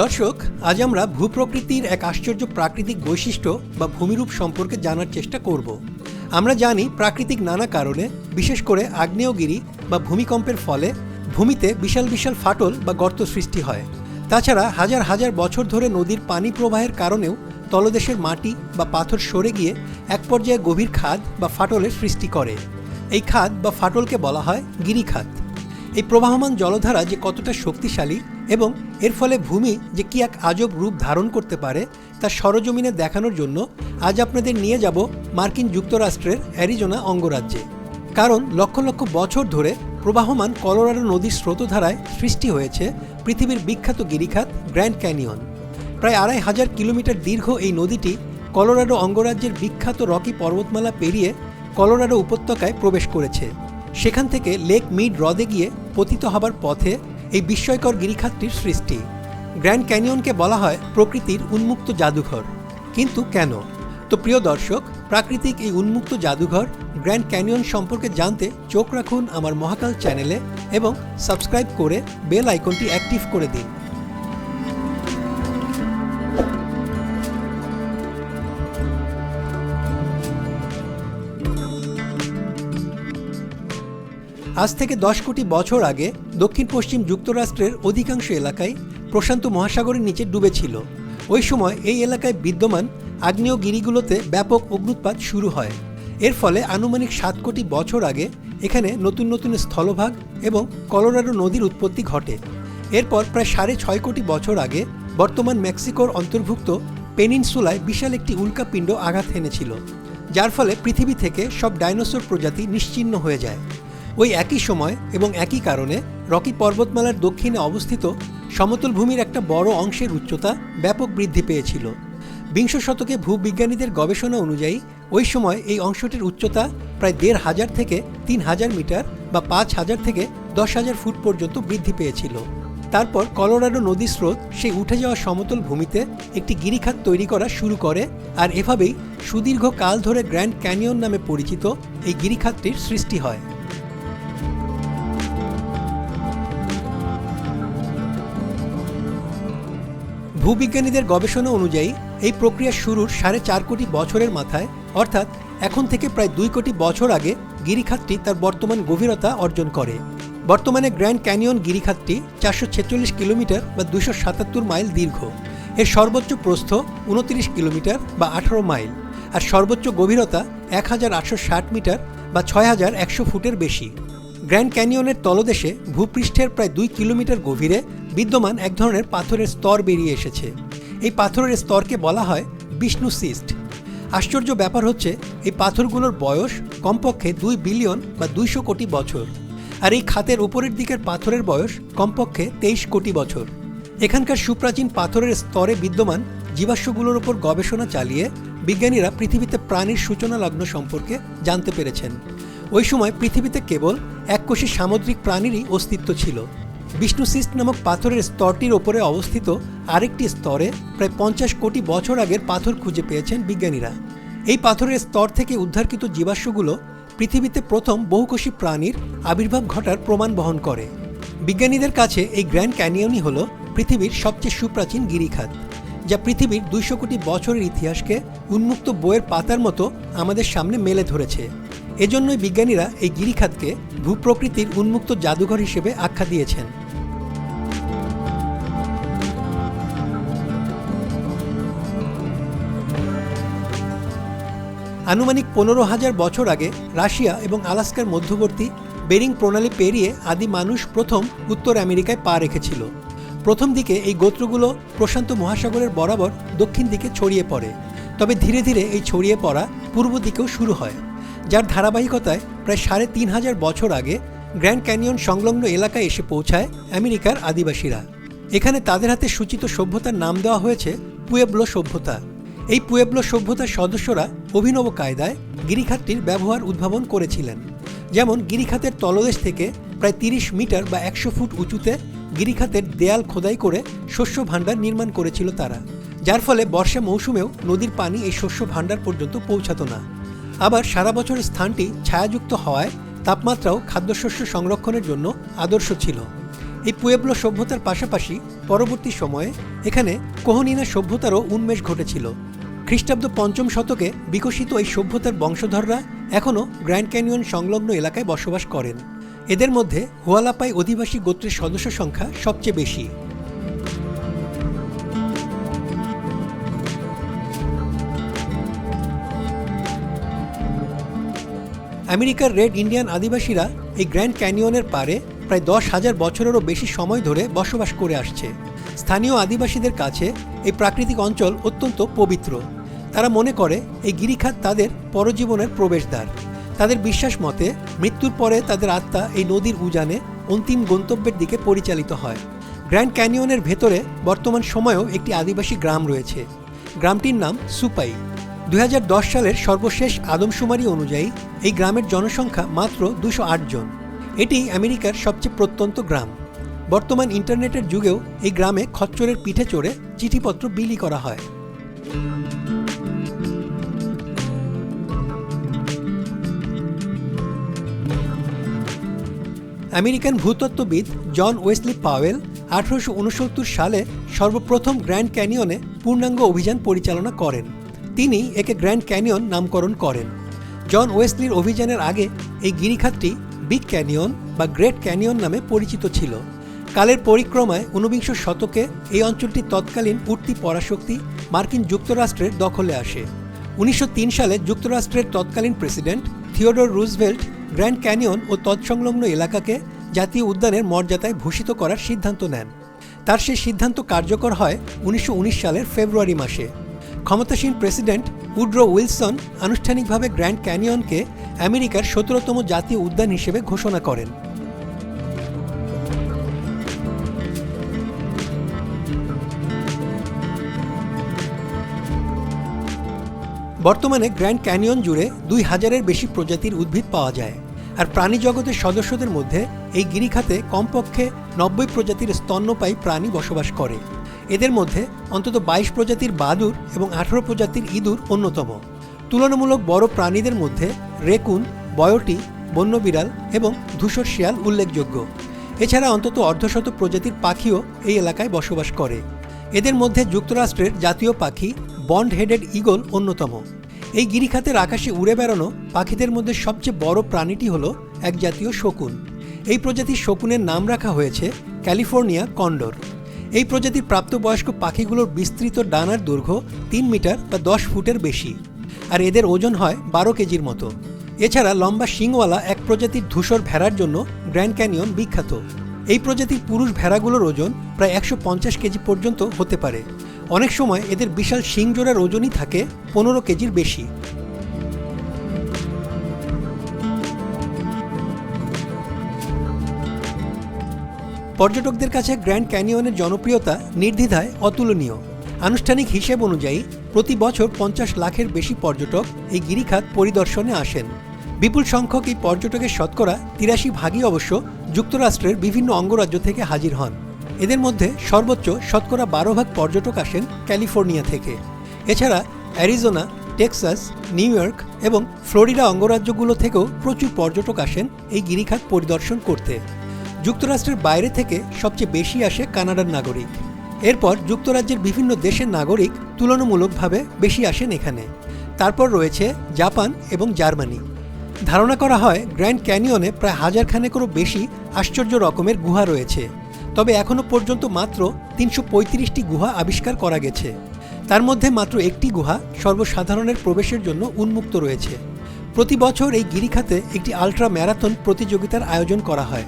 দর্শক, আজ আমরা ভূপ্রকৃতির এক আশ্চর্য প্রাকৃতিক বৈশিষ্ট্য বা ভূমিরূপ সম্পর্কে জানার চেষ্টা করব। আমরা জানি প্রাকৃতিক নানা কারণে, বিশেষ করে আগ্নেয়গিরি বা ভূমিকম্পের ফলে ভূমিতে বিশাল বিশাল ফাটল বা গর্ত সৃষ্টি হয়। তাছাড়া হাজার হাজার বছর ধরে নদীর পানি প্রবাহের কারণেও তলদেশের মাটি বা পাথর সরে গিয়ে এক পর্যায়ে গভীর খাদ বা ফাটলের সৃষ্টি করে। এই খাদ বা ফাটলকে বলা হয় গিরিখাত এই প্রবাহমান জলধারা যে কতটা শক্তিশালী এবং এর ফলে ভূমি যে কি এক আজব রূপ ধারণ করতে পারে তা সরজমিনে দেখানোর জন্য আজ আপনাদের নিয়ে যাব মার্কিন যুক্তরাষ্ট্রের অ্যারিজোনা অঙ্গরাজ্যে। কারণ লক্ষ লক্ষ বছর ধরে প্রবাহমান কলোরাডো নদীর স্রোতধারায় সৃষ্টি হয়েছে পৃথিবীর বিখ্যাত গিরিখাত গ্র্যান্ড ক্যানিয়ন। প্রায় আড়াই হাজার কিলোমিটার দীর্ঘ এই নদীটি কলোরাডো অঙ্গরাজ্যের বিখ্যাত রকি পর্বতমালা পেরিয়ে কলোরাডো উপত্যকায় প্রবেশ করেছে। সেখান থেকে লেক মিড হ্রদে গিয়ে পতিত হবার পথে এই বিস্ময়কর গিরিখাতটির সৃষ্টি। গ্র্যান্ড ক্যানিয়নকে বলা হয় প্রকৃতির উন্মুক্ত জাদুঘর। কিন্তু কেন? তো প্রিয় দর্শক, প্রাকৃতিক এই উন্মুক্ত জাদুঘর গ্র্যান্ড ক্যানিয়ন সম্পর্কে জানতে চোখ রাখুন আমার মহাকাল চ্যানেলে এবং সাবস্ক্রাইব করে বেল আইকনটি অ্যাক্টিভ করে দিন। আজ থেকে দশ কোটি বছর আগে দক্ষিণ পশ্চিম যুক্তরাষ্ট্রের অধিকাংশ এলাকায় প্রশান্ত মহাসাগরের নিচে ডুবেছিল ওই সময় এই এলাকায় বিদ্যমান আগ্নেয়গিরিগুলোতে ব্যাপক অগ্নুৎপাত শুরু হয়। এর ফলে আনুমানিক সাত কোটি বছর আগে এখানে নতুন নতুন স্থলভাগ এবং কলোরাডো নদীর উৎপত্তি ঘটে। এরপর প্রায় সাড়ে ছয় কোটি বছর আগে বর্তমান মেক্সিকোর অন্তর্ভুক্ত পেনিনসুলায় বিশাল একটি উল্কাপিণ্ড আঘাত এনেছিল, যার ফলে পৃথিবী থেকে সব ডাইনোসর প্রজাতি নিশ্চিহ্ন হয়ে যায়। ওই একই সময় এবং একই কারণে রকি পর্বতমালার দক্ষিণে অবস্থিত সমতল ভূমির একটা বড় অংশের উচ্চতা ব্যাপক বৃদ্ধি পেয়েছিল। বিংশ শতকে ভূবিজ্ঞানীদের গবেষণা অনুযায়ী ওই সময় এই অংশটির উচ্চতা প্রায় দেড় হাজার থেকে তিন হাজার মিটার বা পাঁচ হাজার থেকে দশ হাজার ফুট পর্যন্ত বৃদ্ধি পেয়েছিল। তারপর কলোরাডো নদীর স্রোত সেই উঠে যাওয়া সমতল ভূমিতে একটি গিরিখাত তৈরি করা শুরু করে আর এভাবেই সুদীর্ঘ কাল ধরে গ্র্যান্ড ক্যানিয়ন নামে পরিচিত এই গিরিখাতটির সৃষ্টি হয়। ভূবিজ্ঞানীদের গবেষণা অনুযায়ী, এই প্রক্রিয়া শুরুর সাড়ে চার কোটি বছরের মাথায়, অর্থাৎ এখন থেকে প্রায় দুই কোটি বছর আগে গিরিখাতটি তার বর্তমান গভীরতা অর্জন করে। বর্তমানে গ্র্যান্ড ক্যানিয়ন গিরিখাতটি চারশো ছেচল্লিশ কিলোমিটার বা দুশো সাতাত্তর মাইল দীর্ঘ। এর সর্বোচ্চ প্রস্থ উনত্রিশ কিলোমিটার বা আঠারো মাইল। আর সর্বোচ্চ গভীরতা এক হাজার আটশো ষাট মিটার বা ছয় হাজার একশো ফুটের বেশি। গ্র্যান্ড ক্যানিয়নের তলদেশে ভূপৃষ্ঠের প্রায় দুই কিলোমিটার গভীরে বিদ্যমান এক ধরনের পাথরের স্তর বেরিয়ে এসেছে। এই পাথরের স্তরকে বলা হয় বিষ্ণু সিস্ট। আশ্চর্য ব্যাপার হচ্ছে, এই পাথরগুলোর বয়স কমপক্ষে দুই বিলিয়ন বা দুইশো কোটি বছর, আর এই খাতের উপরের দিকের পাথরের বয়স কমপক্ষে তেইশ কোটি বছর। এখানকার সুপ্রাচীন পাথরের স্তরে বিদ্যমান জীবাশ্মগুলোর ওপর গবেষণা চালিয়ে বিজ্ঞানীরা পৃথিবীতে প্রাণীর সূচনা লগ্ন সম্পর্কে জানতে পেরেছেন। ওই সময় পৃথিবীতে কেবল এককোষী সামুদ্রিক প্রাণীরই অস্তিত্ব ছিল। বিষ্ণুসিস্ট নামক পাথরের স্তরটির ওপরে অবস্থিত আরেকটি স্তরে প্রায় পঞ্চাশ কোটি বছর আগের পাথর খুঁজে পেয়েছেন বিজ্ঞানীরা। এই পাথরের স্তর থেকে উদ্ধারকৃত জীবাশ্মগুলো পৃথিবীতে প্রথম বহুকোষী প্রাণীর আবির্ভাব ঘটার প্রমাণ বহন করে। বিজ্ঞানীদের কাছে এই গ্র্যান্ড ক্যানিয়নই হল পৃথিবীর সবচেয়ে সুপ্রাচীন গিরিখাত, যা পৃথিবীর দুইশো কোটি বছরের ইতিহাসকে উন্মুক্ত বইয়ের পাতার মতো আমাদের সামনে মেলে ধরেছে। এজন্যই বিজ্ঞানীরা এই গিরিখাতকে ভূপ্রকৃতির উন্মুক্ত জাদুঘর হিসেবে আখ্যা দিয়েছেন। আনুমানিক পনেরো হাজার বছর আগে রাশিয়া এবং আলাস্কার মধ্যবর্তী বেরিং প্রণালী পেরিয়ে আদি মানুষ প্রথম উত্তর আমেরিকায় পা রেখেছিল। প্রথম দিকে এই গোত্রগুলো প্রশান্ত মহাসাগরের বরাবর দক্ষিণ দিকে ছড়িয়ে পড়ে। তবে ধীরে ধীরে এই ছড়িয়ে পড়া পূর্ব দিকেও শুরু হয়, যার ধারাবাহিকতায় প্রায় সাড়ে তিন হাজার বছর আগে গ্র্যান্ড ক্যানিয়ন সংলগ্ন এলাকায় এসে পৌঁছায় আমেরিকার আদিবাসীরা। এখানে তাদের হাতে সূচিত সভ্যতার নাম দেওয়া হয়েছে পুয়েবলো সভ্যতা। এই পুয়েবলো সভ্যতার সদস্যরা অভিনব কায়দায় গিরিখাতটির ব্যবহার উদ্ভাবন করেছিলেন। যেমন গিরিখাতের তলদেশ থেকে প্রায় তিরিশ মিটার বা একশো ফুট উঁচুতে গিরিখাতের দেয়াল খোদাই করে শস্য ভাণ্ডার নির্মাণ করেছিল তারা। যার ফলে বর্ষা মৌসুমেও নদীর পানি এই শস্য ভাণ্ডার পর্যন্ত পৌঁছাত না। আবার সারা বছর স্থানটি ছায়াযুক্ত হওয়ায় তাপমাত্রাও খাদ্যশস্য সংরক্ষণের জন্য আদর্শ ছিল। এই পুয়েবলো সভ্যতার পাশাপাশি পরবর্তী সময়ে এখানে কোহনিনা সভ্যতারও উন্মেষ ঘটেছিল। খ্রিস্টাব্দ পঞ্চম শতকে বিকশিত এই সভ্যতার বংশধররা এখনও গ্র্যান্ড ক্যানিয়ন সংলগ্ন এলাকায় বসবাস করেন। এদের মধ্যে হুয়ালাপাই অধিবাসী গোত্রের সদস্য সংখ্যা সবচেয়ে বেশি। আমেরিকার রেড ইন্ডিয়ান আদিবাসীরা এই গ্র্যান্ড ক্যানিয়নের পারে প্রায় দশ হাজার বছরেরও বেশি সময় ধরে বসবাস করে আসছে। স্থানীয় আদিবাসীদের কাছে এই প্রাকৃতিক অঞ্চল অত্যন্ত পবিত্র। তারা মনে করে এই গিরিখাত তাদের পরজীবনের প্রবেশদ্বার। তাদের বিশ্বাস মতে মৃত্যুর পরে তাদের আত্মা এই নদীর উজানে অন্তিম গন্তব্যের দিকে পরিচালিত হয়। গ্র্যান্ড ক্যানিয়নের ভেতরে বর্তমান সময়েও একটি আদিবাসী গ্রাম রয়েছে। গ্রামটির নাম সুপাই। দু হাজার দশ সালের সর্বশেষ আদমশুমারি অনুযায়ী এই গ্রামের জনসংখ্যা মাত্র দুশো জন। এটি আমেরিকার সবচেয়ে প্রত্যন্ত গ্রাম। বর্তমান ইন্টারনেটের যুগেও এই গ্রামে খচ্চরের পিঠে চড়ে চিঠিপত্র বিলি করা হয়। আমেরিকান ভূতত্ত্ববিদ জন ওয়েসলি পাওয়েল আঠারোশো উনসত্তর সালে সর্বপ্রথম গ্র্যান্ড ক্যানিয়নে পূর্ণাঙ্গ অভিযান পরিচালনা করেন। তিনি একে গ্র্যান্ড ক্যানিয়ন নামকরণ করেন। জন ওয়েসলির অভিযানের আগে এই গিরিখাতটি বিগ ক্যানিয়ন বা গ্রেট ক্যানিয়ন নামে পরিচিত ছিল। কালের পরিক্রমায় ঊনবিংশ শতকে এই অঞ্চলটি তৎকালীন উঠতি পরাশক্তি মার্কিন যুক্তরাষ্ট্রের দখলে আসে। উনিশশো তিন সালে যুক্তরাষ্ট্রের তৎকালীন president Theodore Roosevelt Grand Canyon ও তৎসংলগ্ন এলাকাকে জাতীয় উদ্যানের মর্যাদায় ভূষিত করার সিদ্ধান্ত নেন। তার সেই সিদ্ধান্ত কার্যকর হয় উনিশশো উনিশ সালের ফেব্রুয়ারি মাসে। ক্ষমতাসীন প্রেসিডেন্ট উড্রো উইলসন আনুষ্ঠানিকভাবে গ্র্যান্ড ক্যানিয়নকে আমেরিকার সতেরোতম জাতীয় উদ্যান হিসেবে ঘোষণা করেন। বর্তমানে গ্র্যান্ড ক্যানিয়ন জুড়ে দুই হাজারের বেশি প্রজাতির উদ্ভিদ পাওয়া যায়। আর প্রাণী জগতের সদস্যদের মধ্যে এই গিরিখাতে কমপক্ষে নব্বই প্রজাতির স্তন্যপায়ী প্রাণী বসবাস করে। এদের মধ্যে অন্তত বাইশ প্রজাতির বাদুর এবং আঠারো প্রজাতির ইঁদুর অন্যতম। তুলনামূলক বড় প্রাণীদের মধ্যে রেকুন, বয়টি, বন্যবিড়াল এবং ধূসর শিয়াল উল্লেখযোগ্য। এছাড়া অন্তত অর্ধশত প্রজাতির পাখিও এই এলাকায় বসবাস করে। এদের মধ্যে যুক্তরাষ্ট্রের জাতীয় পাখি বন্ড হেডেড ইগল অন্যতম। এই গিরিখাতের আকাশে উড়ে বেড়ানো পাখিদের মধ্যে সবচেয়ে বড় প্রাণীটি হল এক জাতীয় শকুন। এই প্রজাতির শকুনের নাম রাখা হয়েছে ক্যালিফোর্নিয়া কন্ডোর। এই প্রজাতির প্রাপ্তবয়স্ক পাখিগুলোর বিস্তৃত ডানার দৈর্ঘ্য তিন মিটার বা দশ ফুটের বেশি, আর এদের ওজন হয় বারো কেজির মতো। এছাড়া লম্বা শিংওয়ালা এক প্রজাতির ধূসর ভেড়ার জন্য গ্র্যান্ড ক্যানিয়ন বিখ্যাত। এই প্রজাতির পুরুষ ভেড়াগুলোর ওজন প্রায় একশো পঞ্চাশ কেজি পর্যন্ত হতে পারে। অনেক সময় এদের বিশাল শিংজোড়ার ওজনই থাকে পনেরো কেজির বেশি। পর্যটকদের কাছে গ্র্যান্ড ক্যানিয়নের জনপ্রিয়তা নির্দ্বিধায় অতুলনীয়। আনুষ্ঠানিক হিসেব অনুযায়ী, প্রতি বছর পঞ্চাশ লাখের বেশি পর্যটক এই গিরিখাত পরিদর্শনে আসেন। বিপুল সংখ্যক এই পর্যটকের শতকরা তিরাশি ভাগই অবশ্য যুক্তরাষ্ট্রের বিভিন্ন অঙ্গরাজ্য থেকে হাজির হন। এদের মধ্যে সর্বোচ্চ শতকরা বারো ভাগ পর্যটক আসেন ক্যালিফোর্নিয়া থেকে। এছাড়া অ্যারিজোনা, টেক্সাস, নিউ ইয়র্ক এবং ফ্লোরিডা অঙ্গরাজ্যগুলো থেকেও প্রচুর পর্যটক আসেন এই গিরিখাত পরিদর্শন করতে। যুক্তরাষ্ট্রের বাইরে থেকে সবচেয়ে বেশি আসে কানাডার নাগরিক। এরপর যুক্তরাজ্যের বিভিন্ন দেশের নাগরিক তুলনামূলকভাবে বেশি আসেন এখানে। তারপর রয়েছে জাপান এবং জার্মানি। ধারণা করা হয় গ্র্যান্ড ক্যানিয়নে প্রায় হাজার খানেকেরও বেশি আশ্চর্য রকমের গুহা রয়েছে। তবে এখনও পর্যন্ত মাত্র তিনশো পঁয়ত্রিশটি গুহা আবিষ্কার করা গেছে। তার মধ্যে মাত্র একটি গুহা সর্বসাধারণের প্রবেশের জন্য উন্মুক্ত রয়েছে। প্রতি বছর এই গিরিখাতে একটি আলট্রা ম্যারাথন প্রতিযোগিতার আয়োজন করা হয়।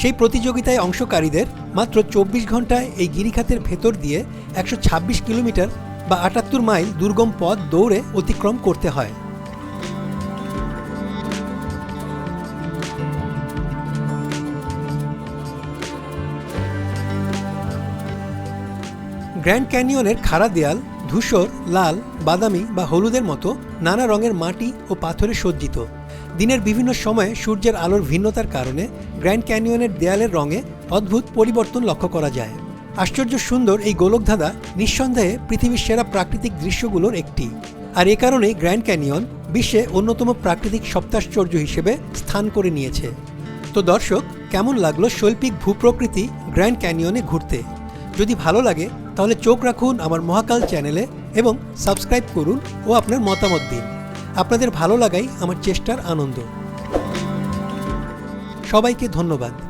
সেই প্রতিযোগিতায় অংশকারীদের মাত্র চব্বিশ ঘন্টায় এই গিরিখাতের ভেতর দিয়ে একশো ছাব্বিশ কিলোমিটার বা আটাত্তর মাইল দুর্গম পথ দৌড়ে অতিক্রম করতে হয়। গ্র্যান্ড ক্যানিয়নের খাড়া দেয়াল, ধূসর, লাল, বাদামি বা হলুদের মতো নানা রঙের মাটি ও পাথরে সজ্জিত। দিনের বিভিন্ন সময়ে সূর্যের আলোর ভিন্নতার কারণে গ্র্যান্ড ক্যানিয়নের দেয়ালের রঙে অদ্ভুত পরিবর্তন লক্ষ্য করা যায়। আশ্চর্য সুন্দর এই গোলকধাঁধা নিঃসন্দেহে পৃথিবীর সেরা প্রাকৃতিক দৃশ্যগুলোর একটি। আর এ কারণেই গ্র্যান্ড ক্যানিয়ন বিশ্বে অন্যতম প্রাকৃতিক সপ্তাশ্চর্য হিসেবে স্থান করে নিয়েছে। তো দর্শক, কেমন লাগল শৈল্পিক ভূপ্রকৃতি গ্র্যান্ড ক্যানিয়নে ঘুরতে? যদি ভালো লাগে তাহলে চোখ রাখুন আমার মহাকাল চ্যানেলে এবং সাবস্ক্রাইব করুন ও আপনার মতামত দিন। আপনাদের ভালো লাগাই আমার চেষ্টার আনন্দ। সবাইকে ধন্যবাদ।